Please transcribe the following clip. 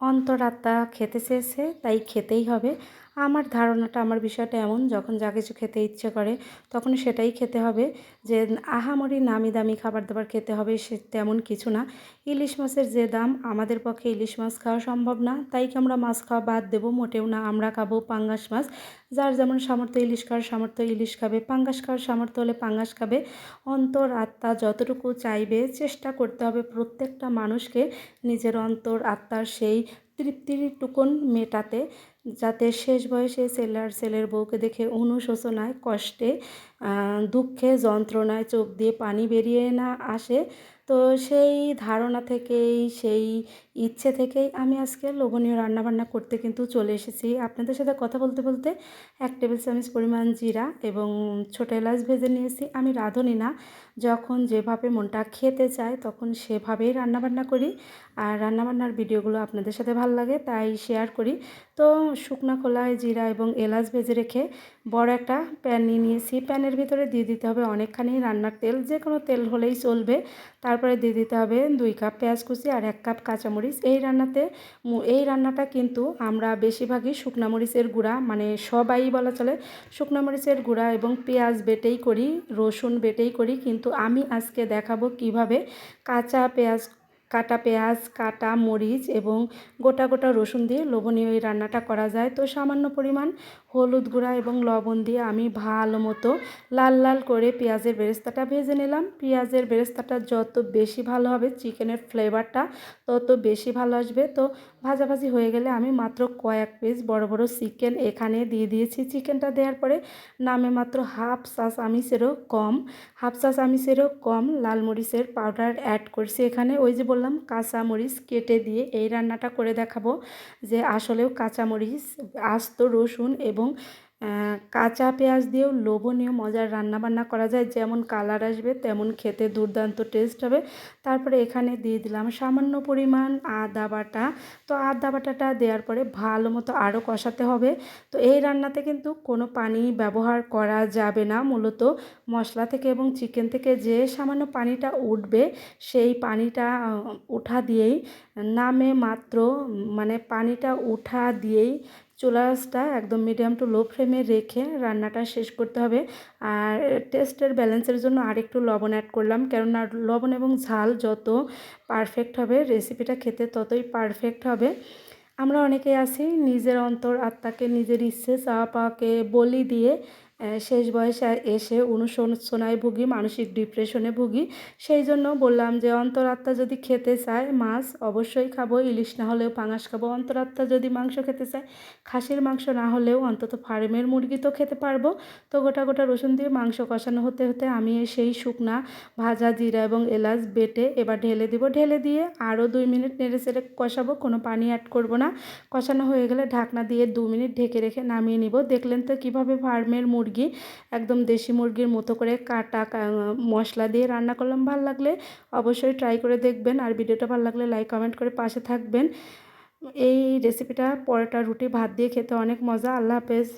অন্তরাত্মা খেতে চেয়েছে তাই খেতেই হবে। আমার ধারণাটা, আমার বিষয়টা এমন, যখন যা কিছু খেতে ইচ্ছে করে তখন সেটাই খেতে হবে। যে আহামরি নামি দামি খাবার দাবার খেতে হবে সে তেমন কিছু না। ইলিশ মাছের যে দাম, আমাদের পক্ষে ইলিশ মাছ খাওয়া সম্ভব না। তাই কি আমরা মাছ খাওয়া বাদ দেবো? মোটেও না। আমরা খাব পাঙ্গাস মাছ। যার যেমন সামর্থ্য ইলিশ খাওয়ার সামর্থ্য ইলিশ খাবে। পাঙ্গাস খাওয়ার সামর্থ্য হলে পাঙ্গাস খাবে। অন্তর আত্মা যতটুকু চাইবে চেষ্টা করতে হবে প্রত্যেকটা মানুষকে নিজের অন্তর আত্মার সেই তৃপ্তির টুকুন মেটাতে। যাতে শেষ বয়সে সেলার আর ছেলের বউকে দেখে অনুশোচনায় কষ্টে দুঃখে যন্ত্রণায় চোখ দিয়ে পানি বেরিয়ে না আসে। তো সেই ধারণা থেকেই, সেই ইচ্ছে থেকেই আমি আজকে লোভনীয় রান্নাবান্না করতে কিন্তু চলে এসেছি। আপনাদের সাথে কথা বলতে বলতে এক টেবিল চামচ পরিমাণ জিরা এবং ছোটো এলাচ ভেজে নিয়েছি। আমি রাঁধুনি না। যখন যেভাবে মনটা খেতে চায় তখন সেভাবেই রান্নাবান্না করি। আর রান্নাবান্নার ভিডিওগুলো আপনাদের সাথে ভালো লাগে তাই শেয়ার করি। তো শুকনা খোলায় জিরা এবং এলাচ ভেজে রেখে বড় একটা প্যান নিয়ে নিয়েছি। প্যানের ভিতরে দিয়ে দিতে হবে অনেকখানি রান্নার তেল, যে কোনো তেল হলেই চলবে। তারপরে দিয়ে দিতে হবে দুই কাপ পেঁয়াজ কুচি আর এক কাপ কাঁচামরিচ। এই রান্নাতে এই রান্নাটা কিন্তু আমরা বেশিরভাগই শুকনা মরিচের গুঁড়া মানে সবাই বলা চলে শুকনা মরিচের গুঁড়া এবং পেঁয়াজ বেটেই করি, রসুন বেটেই করি। কিন্তু আমি আজকে দেখাবো কীভাবে কাঁচা পেঁয়াজ কাটা পেঁয়াজ, কাটা মরিচ এবং গোটা গোটা রসুন দিয়ে লোভনীয় এই রান্নাটা করা যায়। তো সামান্য পরিমাণ হলুদ গুঁড়া এবং লবণ দিয়ে আমি ভালো মতো লাল লাল করে পেঁয়াজের বেরেস্তাটা ভেজে নিলাম। পেঁয়াজের বেরেস্তাটা যত বেশি ভালো হবে, চিকেনের ফ্লেভারটা তত বেশি ভালো আসবে। তো ভাজাভাজি হয়ে গেলে আমি মাত্র কয়েক পিস বড় বড় চিকেন এখানে দিয়ে দিয়েছি। চিকেনটা দেওয়ার পরে নামে মাত্র হাফ চাষ আমিষেরও কম, হাফ চাষ আমিষেরও কম লাল মরিচের পাউডার অ্যাড করছি এখানে। ওই যে বললাম কাঁচা মরিচ কেটে দিয়ে এই রান্নাটা করে দেখাবো যে আসলেও কাঁচামরিচ আস্ত রসুন এবং কাঁচা পেঁয়াজ দিয়েও লোভনীয় মজার রান্নাবান্না করা যায়। যেমন কালার আসবে, তেমন খেতে দুর্দান্ত টেস্ট হবে। তারপরে এখানে দিয়ে দিলাম সামান্য পরিমাণ আদা বাটা। তো আদা বাটাটা দেওয়ার পরে ভালো মতো আরও কষাতে হবে। তো এই রান্নাতে কিন্তু কোনো পানি ব্যবহার করা যাবে না। মূলত মশলা থেকে এবং চিকেন থেকে যে সামান্য পানিটা উঠবে, সেই পানিটা উঠা দিয়েই, নামে মাত্র মানে পানিটা উঠা দিয়েই চুলাসটা একদম মিডিয়াম টু লো ফ্লেমে রেখে রান্নাটা শেষ করতে হবে। আর টেস্টের ব্যালেন্সের জন্য আরেকটু লবণ অ্যাড করলাম, কেননা লবণ এবং ঝাল যত পারফেক্ট হবে রেসিপিটা খেতে ততই পারফেক্ট হবে। আমরা অনেকে আছি নিজের অন্তর, আত্মাকে, নিজের ইচ্ছে চাওয়া পাওয়াকে বলি দিয়ে শেষ বয়সে এসে অনুশোচনায় ভুগি, মানসিক ডিপ্রেশনে ভুগি। সেই জন্য বললাম যে, অন্তরাত্মা যদি খেতে চায় মাছ, অবশ্যই খাব। ইলিশ না হলেও পাঙাশ খাব। অন্তরাত্মা যদি মাংস খেতে চায়, খাসির মাংস না হলেও অন্তত ফার্মের মুরগি তো খেতে পারব। তো গোটা গোটা রসুন দিয়ে মাংস কষানো হতে হতে আমি সেই শুকনা, ভাজা জিরা এবং এলাচ বেটে এবার ঢেলে দিব। ঢেলে দিয়ে আরও দুই মিনিট নেড়ে চেড়ে কষাবো। কোনো পানি অ্যাড করব না। কষানো হয়ে গেলে ঢাকনা দিয়ে দু মিনিট ঢেকে রেখে নামিয়ে নিব। দেখলেন তো কীভাবে ফার্মের মুরগি মুরগি, একদম দেশি মুরগির মতো করে কাটা মশলা দিয়ে রান্না করলাম। ভালো লাগলে অবশ্যই ট্রাই করে দেখবেন। আর ভিডিওটা ভালো লাগলে লাইক কমেন্ট করে পাশে থাকবেন। এই রেসিপিটা পরোটা, রুটি, ভাত দিয়ে খেতে অনেক মজা। আল্লাহ হাফেজ।